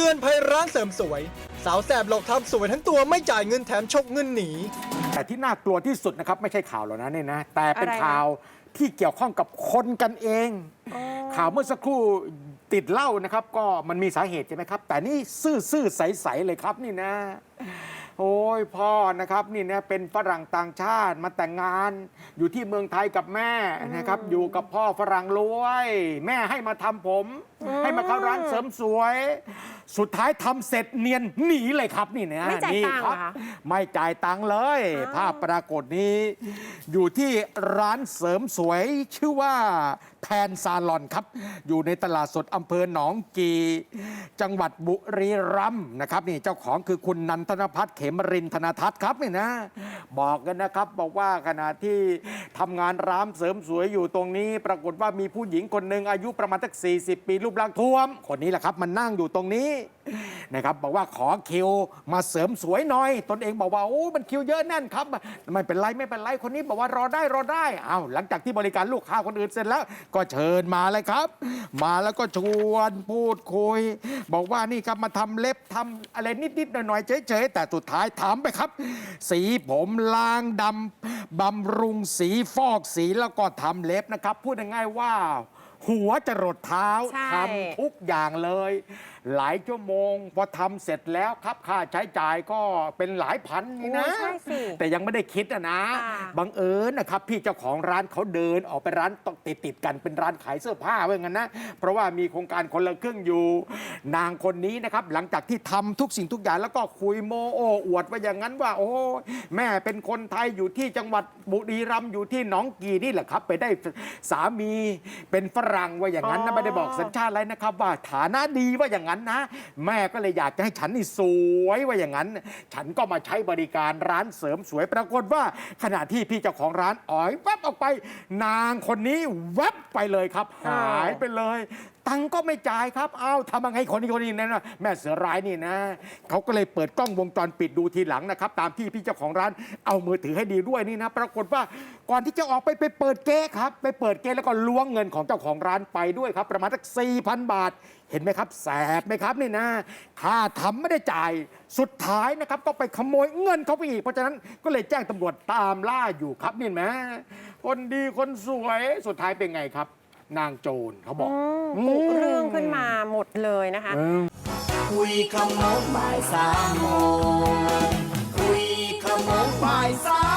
เตือนภัยร้านเสริมสวย สาวแสบหลอกทำสวยทั้งตัวไม่จ่ายเงินแถมฉกเงินหนี แต่ที่น่ากลัวที่สุดนะครับ ไม่ใช่ข่าวเหล่านั้นเนี่ยนะ แต่เป็นอะไรนะข่าวที่เกี่ยวข้องกับคนกันเอง ข่าวเมื่อสักครู่ติดเหล้านะครับ ก็มันมีสาเหตุใช่ไหมครับ แต่นี่ซื่อๆใสๆเลยครับนี่นะ โอ้ยพ่อนะครับนี่นะเป็นฝรั่งต่างชาติมาแต่งงาน อยู่ที่เมืองไทยกับแม่นะครับ อยู่กับพ่อฝรั่งรวย แม่ให้มาทำผม ให้มาเข้าร้านเสริมสวย สุดท้ายทำเสร็จเนียนหนีเลยครับนี่นะไม่จ่ายนี่ตังค์ครับเหรอคะ ไม่จ่ายตังค์เลย ภาพปรากฏนี้ อยู่ที่ร้านเสริมสวยชื่อว่าแพนซาลอนครับ อยู่ในตลาดสดอำเภอหนองกี จังหวัดบุรีรัมย์นะครับ นี่เจ้าของคือคุณนันทนพัฒน์เขมรินทรธนทัศน์ครับนี่นะ บอกกันนะครับบอกว่าขณะที่ทำงานร้านเสริมสวยอยู่ตรงนี้ ปรากฏว่ามีผู้หญิงคนหนึ่งอายุประมาณสัก40 ปีรูปร่างท้วม คนนี้แหละครับมันนั่งอยู่ตรงนี้นะครับบอกว่าขอคิวมาเสริมสวยหน่อย ตนเองบอกว่าโอ้มันคิวเยอะแน่นครับไม่เป็นไรไม่เป็นไรคนนี้บอกว่ารอได้รอได้เอาหลังจากที่บริการลูกค้าคนอื่นเสร็จแล้ว ก็เชิญมาเลยครับ มาแล้วก็ชวนพูดคุย บอกว่านี่ครับมาทำเล็บทำอะไรนิดๆหน่อยๆเฉยๆแต่สุดท้ายถามไปครับ สีผมล้างดำบำรุงสีฟอกสีแล้วก็ทำเล็บนะครับ พูดง่ายๆว่า หัวจะรดเท้าใช่ ทำทุกอย่างเลย หลายชั่วโมง พอทำเสร็จแล้วครับค่าใช้จ่ายก็เป็นหลายพันนี่นะ โอ้ใช่สิ แต่ยังไม่ได้คิดอะนะ ค่ะ บังเอิญนะครับ พี่เจ้าของร้านเขาเดินออกไปร้านติดติดๆกันเป็นร้านขายเสื้อผ้าไว้งั้นนะ เพราะว่ามีโครงการคนละครึ่งอยู่ นางคนนี้นะครับ หลังจากที่ทำทุกสิ่งทุกอย่างแล้วก็คุยโมโอ้อวดว่าอย่างนั้นว่า โอ้ยแม่เป็นคนไทยอยู่ที่จังหวัดบุรีรัมย์อยู่ที่หนองกีนี่แหละครับ ไปได้สามีเป็นฝรั่งว่าอย่างนั้นนะไม่ได้บอกสัญชาติอะไรนะครับ ว่าฐานะดีว่าอย่างนั้นนะ แม่ก็เลยอยากจะให้ฉันนี่สวยว่าอย่างนั้น ฉันก็มาใช้บริการร้านเสริมสวยปรากฏว่า ขณะที่พี่เจ้าของร้านอ๋อยแวบออกไป นางคนนี้แวบไปเลยครับ หายไปเลย ตังค์ก็ไม่จ่ายครับ เอ้าทำยังไงคนนี้คนนี้นะนะแม่เสือร้ายนี่นะเขาก็เลยเปิดกล้องวงจรปิดดูทีหลังนะครับ ตามที่พี่เจ้าของร้านเอามือถือให้ดีด้วยนี่นะ ปรากฏว่าก่อนที่จะออกไปไปเปิดเก๊ครับ ไปเปิดเก๊แล้วก็ล้วงเงินของเจ้าของร้านไปด้วยครับ ประมาณสักสี่พันบาท เห็นไหมครับ แสบไหมครับนี่นะค่าทำไม่ได้จ่ายสุดท้ายนะครับ ก็ไปขโมยเงินเขาไปอีก เพราะฉะนั้นก็เลยแจ้งตำรวจตามล่าอยู่ครับนี่นไหมคนดีคนสวยสุดท้ายเป็นไงครับ นางโจรเขาบอกอืมกุเรื่องขึ้นมาหมดเลยนะคะคุยขโมงบ่ายสามโมงคุยขโมงบ่ายสา